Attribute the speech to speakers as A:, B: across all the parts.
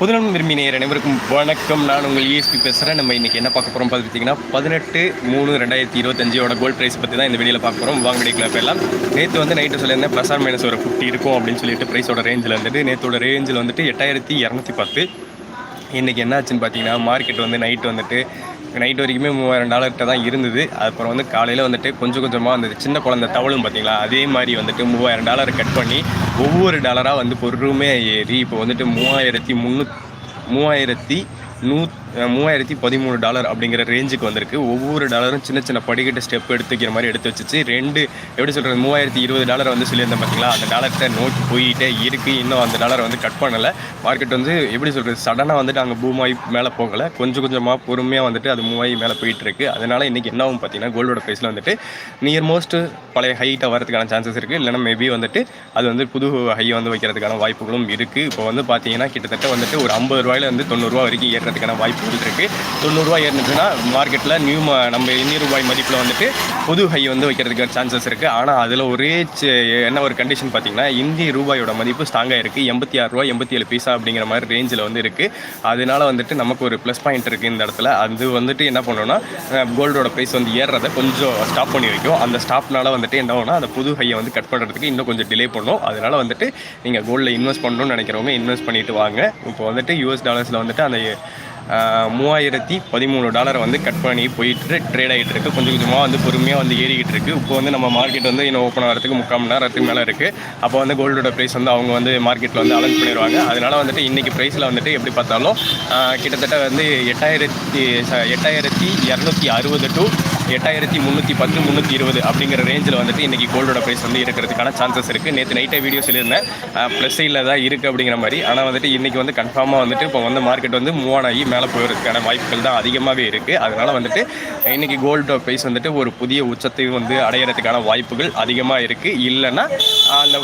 A: புதுநலம் விரும்பி நேர் அனைவருக்கும் வணக்கம். நான் உங்கள் இஎஸ்பி பேசுகிறேன் நம்ம இன்றைக்கி என்ன பார்க்க போகிறோம் பார்த்தீங்கன்னா பதினெட்டு மூணு ரெண்டாயிரத்தி இருபத்தஞ்சோட கோல்ட் ப்ரைஸ் பற்றி தான் இந்த வீடியோவில் பார்க்க போகிறோம் வாங்க வீடியோக்குள்ள போயிடலாம். நேற்று வந்து நைட்டு சொல்லியிருந்தேன் ப்ளஸ் ஆர் மைனஸ் ஒரு ஃபிஃப்டி இருக்கும் அப்படின்னு சொல்லிட்டு ப்ரைஸோட ரேஞ்சில் வந்துட்டு நேற்றோட ரேஞ்சில் வந்துட்டு எட்டாயிரத்தி இரநூத்தி பத்து. இன்றைக்கி என்னாச்சுன்னு பார்த்தீங்கன்னா மார்க்கெட் வந்து நைட் வந்துட்டு நைட் வரைக்குமே மூவாயிரம் டாலர்கிட்ட தான் இருந்தது. அப்புறம் வந்து காலையில் வந்துட்டு கொஞ்சம் கொஞ்சமாக அந்த சின்ன குழந்தை தவளும் பார்த்தீங்களா அதே மாதிரி வந்துட்டு மூவாயிரம் டாலரை கட் பண்ணி ஒவ்வொரு டாலராக வந்து பொருளுமே ஏறி இப்போ வந்துட்டு மூவாயிரத்தி முந்நூ மூவாயிரத்தி நூ மூவாயிரத்தி பதிமூணு டாலர் அப்படிங்கிற ரேஞ்சுக்கு வந்திருக்கு. ஒவ்வொரு டாலரும் சின்ன சின்ன படிக்கட்டு ஸ்டெப் எடுத்துக்கிற மாதிரி எடுத்து வச்சுச்சு. ரெண்டு எப்படி சொல்கிறது மூவாயிரத்தி இருபது டாலர் வந்து சொல்லியிருந்தேன் பார்த்தீங்களா அந்த டாலர்கிட்ட நோக்கி போயிட்டே இருக்குது இன்னும் அந்த டாலர் வந்து கட் பண்ணலை. மார்க்கெட் வந்து எப்படி சொல்கிறது சடனாக வந்துட்டு அங்கே பூமாய் மேலே போகலை. கொஞ்சம் கொஞ்சமாக பொறுமையாக வந்துட்டு அது மூவாயி மேலே போயிட்டுருக்கு அதனால் இன்றைக்கி என்ன ஆகும் பார்த்தீங்கன்னா கோல்டோட ப்ரைஸில் வந்துட்டு நியர் மோஸ்ட் பழைய ஹைட்டாக வரதுக்கான சான்சஸ் இருக்குது இல்லைன்னா மேபி வந்துட்டு அது வந்து புது ஹை வந்து வைக்கிறதுக்கான வாய்ப்புகளும் இருக்குது இப்போ வந்து பார்த்தீங்கன்னா கிட்டத்தட்ட வந்துட்டு ஒரு ஐம்பது ரூபாயிலேருந்து தொண்ணூறுரூவா வரைக்கும் ஏறுறதுக்கான வாய்ப்புகள் இருக்குது தொண்ணூறுரூவா ஏறினுச்சுன்னா மார்க்கெட்டில் நியூ நம்ம எண்ணூறு ரூபாய் மதிப்பில் வந்துட்டு புது ஹை வந்து வைக்கிறதுக்கு சான்சஸ் இருக்குது ஆனால் அதில் ஒரே என்ன ஒரு கண்டிஷன் பார்த்தீங்கன்னா இந்திய ரூபாயோட மதிப்பு ஸ்ட்ராங்காக இருக்குது எண்பத்தி ஆறு ரூபா எண்பத்தி ஏழு பைசா அப்படிங்கிற மாதிரி ரேஞ்சில் வந்து இருக்குது அதனால வந்துட்டு நமக்கு ஒரு ப்ளஸ் பாயிண்ட் இருக்குது இந்த இடத்துல. அது வந்துட்டு என்ன பண்ணோன்னா கோல்டோட ப்ரைஸ் வந்து ஏறுறதை கொஞ்சம் ஸ்டாப் பண்ணி வைக்கும். அந்த ஸ்டாப்னால வந்துட்டு என்ன ஆகும்னா அந்த புது ஹையை வந்து கட் பண்ணுறதுக்கு இன்னும் கொஞ்சம் டிலே பண்ணும். அதனால வந்துட்டு நீங்கள் கோல்டில் இன்வெஸ்ட் பண்ணணும்னு நினைக்கிறவங்க இன்வெஸ்ட் பண்ணிட்டு வாங்க. இப்போ வந்துட்டு யூஎஸ் டாலர்ஸில் வந்துட்டு அந்த மூவாயிரத்தி பதிமூணு டாலரை வந்து கட் பண்ணி போயிட்டு ட்ரேட் ஆகிட்டு இருக்கு. கொஞ்சம் கொஞ்சமாக வந்து பொறுமையாக வந்து ஏறிக்கிட்டு இருக்கு. இப்போ வந்து நம்ம மார்க்கெட் வந்து இன்னும் ஓப்பன் ஆகிறதுக்கு முக்கால் மணி நேரத்துக்கு மேலே இருக்குது அப்போ வந்து கோல்டோட ப்ரைஸ் வந்து அவங்க வந்து மார்க்கெட்டில் வந்து அலௌன்ஸ் பண்ணிடுவாங்க. அதனால வந்துட்டு இன்றைக்கி ப்ரைஸில் வந்துட்டு எப்படி பார்த்தாலும் கிட்டத்தட்ட வந்து எட்டாயிரத்தி ச- எட்டாயிரத்தி இரநூத்தி அறுபது டு எட்டாயிரத்தி முந்நூற்றி பத்து முந்நூற்றி இருபது அப்படிங்கிற ரேஞ்சில் வந்துட்டு இன்றைக்கி கோல்டோட ப்ரைஸ் வந்து இருக்கிறதுக்கான சான்சஸ் இருக்குது நேற்று நைட்டே வீடியோ சொல்லியிருந்தேன். ப்ளஸ் சைடில் தான் இருக்குது அப்படிங்கிற மாதிரி. ஆனால் வந்துட்டு இன்றைக்கி வந்து கன்ஃபார்மாக வந்துட்டு இப்போ வந்து மார்க்கெட் வந்து மூவ் ஆகி மேலே போகிறதுக்கான வாய்ப்புகள் தான் அதிகமாகவே இருக்குது அதனால் வந்துட்டு இன்றைக்கி கோல்டோட ப்ரைஸ் வந்துட்டு ஒரு புதிய உச்சத்தை வந்து அடையிறதுக்கான வாய்ப்புகள் அதிகமாக இருக்குது இல்லைன்னா அந்த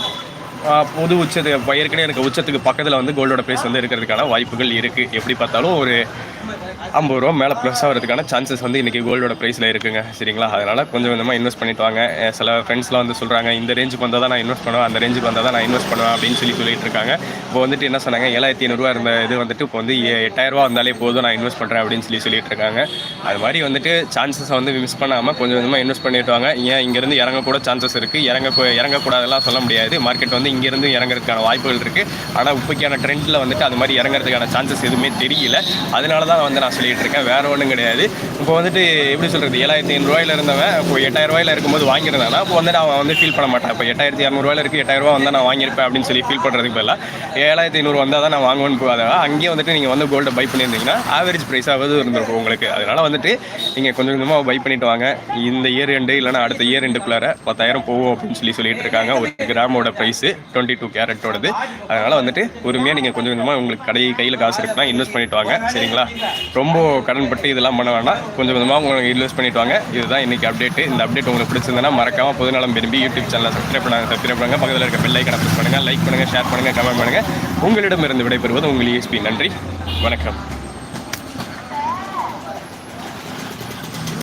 A: பொது உச்சத்து இப்போ ஏற்கனவே உச்சத்துக்கு பக்கத்தில் வந்து கோல்டோட ப்ரைஸ் வந்து இருக்கிறதுக்கான வாய்ப்புகள் இருக்குது எப்படி பார்த்தாலும் ஒரு ஐம்பது ரூபா மேலே ப்ளஸ் ஆகிறதுக்கான சான்சஸ் வந்து இன்றைக்கி கோல்டோட ப்ரைஸில் இருக்குங்க. சரிங்களா? அதனால் கொஞ்சம் கொஞ்சமாக இன்வெஸ்ட் பண்ணிட்டு வாங்க. சில ஃப்ரெண்ட்ஸ்லாம் வந்து சொல்கிறாங்க இந்த ரேஞ்சுக்கு வந்தால் தான் நான் இன்வெஸ்ட் பண்ணுவேன் அந்த ரேஞ்சுக்கு வந்தால் தான் நான் இன்வெஸ்ட் பண்ணுவேன் அப்படின்னு சொல்லி சொல்லிட்டு இருக்காங்க. இப்போ வந்துட்டு என்ன சொன்னாங்க ஏழாயிரத்தி ஐநூறுரூவா இருந்த இது வந்துட்டு இப்போ வந்து எட்டாயிரம் எட்டாயிரரூவா வந்தாலே போதும் நான் இன்வெஸ்ட் பண்ணுறேன் அப்படின்னு சொல்லி சொல்லிட்டு இருக்காங்க. அது மாதிரி வந்துட்டு சான்சஸை வந்து மிஸ் பண்ணாமல் கொஞ்சம் கொஞ்சமாக இன்வெஸ்ட் பண்ணிட்டு வாங்க. ஏன் இங்கேருந்து இறங்கக்கூட சான்சஸ் இருக்குது இறங்க இறங்கக்கூடாதெல்லாம் சொல்ல முடியாது. மார்க்கெட் வந்து இங்கேருந்து இறங்குறதுக்கான வாய்ப்புகள் இருக்குது ஆனால் இப்போக்கான ட்ரெண்டில் வந்துட்டு அது மாதிரி இறங்குறதுக்கான சான்சஸ் எதுவுமே தெரியல. அதனால தான் வந்து நான் சொல்லிகிட்டு இருக்கேன். வேறு ஒன்றும் கிடையாது. இப்போ வந்துட்டு எப்படி சொல்கிறது ஏழாயிரத்தி ஐநூறுரூவாயில் இருந்தவன் இப்போ எட்டாயிரம் ரூபாயில இருக்கும்போது வாங்கியிருந்தானா? இப்போ வந்துட்டு அவன் வந்து ஃபீல் பண்ண மாட்டான். இப்போ எட்டாயிரத்தி இரநூறுவாயில் இருக்குது எட்டாயிரம் ரூபா வந்தால் நான் வாங்கியிருப்பேன் அப்படின்னு சொல்லி ஃபீல் பண்ணுறதுக்கு பதிலாக ஏழாயிரத்தி ஐநூறு வந்தால் தான் நான் வாங்குவேன்னு போகாத அங்கேயே வந்துட்டு நீங்கள் வந்து கோல்டை பை பண்ணியிருந்தீங்கன்னா ஆவரேஜ் ப்ரைஸாவது இருந்திருக்கும் உங்களுக்கு. அதனால் வந்துட்டு நீங்கள் கொஞ்சம் கொஞ்சமாக பை பண்ணிட்டு வாங்க. இந்த இயர் எண்டு இல்லைனா அடுத்த இயர் ரெண்டுக்குள்ளார பத்தாயிரம் போகும் அப்படின்னு சொல்லி சொல்லிட்டு இருக்காங்க. ஒரு கிராமோட ப்ரைஸு டுவெண்ட்டி டூ கேரட்டோடது. அதனால் வந்துட்டு பொறுமையாக நீங்கள் கொஞ்சம் கொஞ்சமாக உங்களுக்கு கடை கையில் காசு இருக்குன்னா இன்வெஸ்ட் பண்ணிட்டு வாங்க. சரிங்களா? ரொம்ப கடன்பட்டு இதெல்லாம் பண்ண வேணாம் கொஞ்சம் கொஞ்சமாக உங்களுக்கு இன்வெஸ்ட் பண்ணிட்டு வாங்க. இதுதான் இன்றைக்கி அப்டேட்டு இந்த அப்டேட் உங்களுக்கு பிடிச்சிருந்தேன்னா மறக்காமல் பொதுநலம் விரும்பி யூடியூப் சேனலை சப்ஸ்கிரைப் பண்ணாங்க சப்ஸ்கிரைப் பண்ணுங்கள் பக்கத்தில் இருக்க பெல் ஐக்கனை ப்ரெஸ் லைக் பண்ணுங்கள் ஷேர் பண்ணுங்கள் கமெண்ட் பண்ணுங்கள் உங்களிடமிருந்து விடைபெறுவது உங்கள் இஎஸ்பி நன்றி. வணக்கம்.